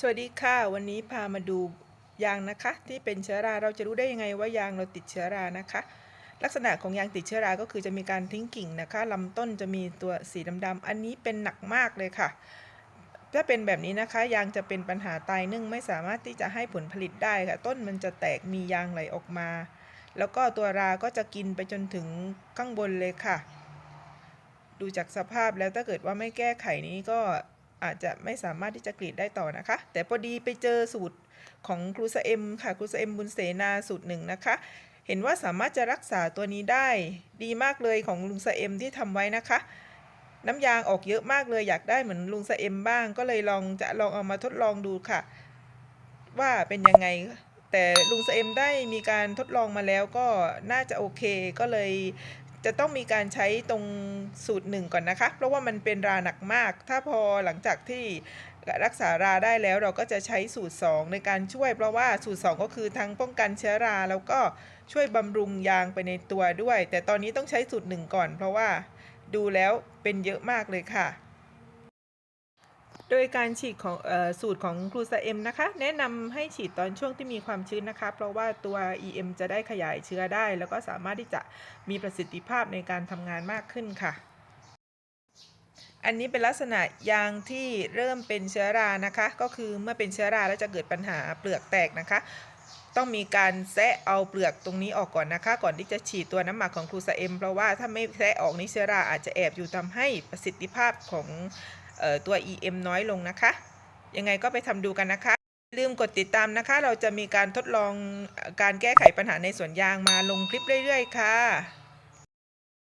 สวัสดีค่ะ วันนี้พามาดูยางนะคะ ที่เป็นเชื้อราเราจะรู้ได้ยังไงว่ายางเราติดเชื้อรานะคะ ลักษณะของยางติดเชื้อราก็คือจะมีการทิ้งกิ่งนะคะลำต้นจะมีตัวสีดำๆอันนี้เป็นหนักมากเลยค่ะ ถ้าเป็นแบบนี้นะคะ ยางจะเป็นปัญหาตายนึ่งไม่สามารถที่จะให้ผลผลิตได้ค่ะ ต้นมันจะแตกมียางไหลออกมา แล้วก็ตัวราก็จะกินไปจนถึงข้างบนเลยค่ะ ดูจากสภาพแล้วถ้าเกิดว่าไม่แก้ไขนี้ก็ อาจจะไม่สามารถที่จะกรีดได้ต่อนะคะ แต่พอดีไปเจอสูตรของครูสเอ็มค่ะครูสเอ็มบุญเสนาสูตรหนึ่งนะคะ เห็นว่าสามารถจะรักษาตัวนี้ได้ดีมากเลยของลุงสเอ็มที่ทำไว้นะคะ น้ำยางออกเยอะมากเลยอยากได้เหมือนลุงสเอ็มบ้าง ก็เลยลองจะลองเอามาทดลองดูค่ะ ว่าเป็นยังไงแต่ลุงสเอ็มได้มีการทดลองมาแล้วก็น่าจะโอเค ก็เลย จะต้องมีการใช้ตรงสูตรหนึ่งก่อนนะคะ เพราะว่ามันเป็นราหนักมาก ถ้าพอหลังจากที่รักษาราได้แล้วเราก็จะใช้สูตร 2 ในการช่วย เพราะว่าสูตร 2 ก็คือทั้งป้องกันเชื้อราแล้วก็ช่วยบำรุงยางไปในตัวด้วย แต่ตอนนี้ต้องใช้สูตรหนึ่งก่อน เพราะว่าดูแล้วเป็นเยอะมากเลยค่ะ โดยการฉีดของออสูตรของครูซาเอ็มนะคะ แนะนำให้ฉีดตอนช่วงที่มีความชื้นนะคะ เพราะว่าตัว EM จะได้ขยายเชื้อได้ แล้วก็สามารถที่จะมีประสิทธิภาพในการทำงานมากขึ้นค่ะ อันนี้เป็นลักษณะยางที่เริ่มเป็นเชื้อรานะคะ ก็คือเมื่อเป็นเชื้อราแล้วจะเกิดปัญหาเปลือกแตกนะคะต้องมีการแซะเอาเปลือกตรงนี้ออกก่อนนะคะ ก่อนที่จะฉีดตัวน้ำหมักของครูซาเอ็มเพราะว่าถ้าไม่แซะออกนี่เชื้อราอาจจะแอบอยู่ทำให้ประสิทธิภาพของ ตัว EM น้อยลงนะคะ ยังไงก็ไปทำดูกันนะคะ ลืมกดติดตามนะคะ เราจะมีการทดลองการแก้ไขปัญหาในสวนยางมาลงคลิปเรื่อย ๆ ค่ะ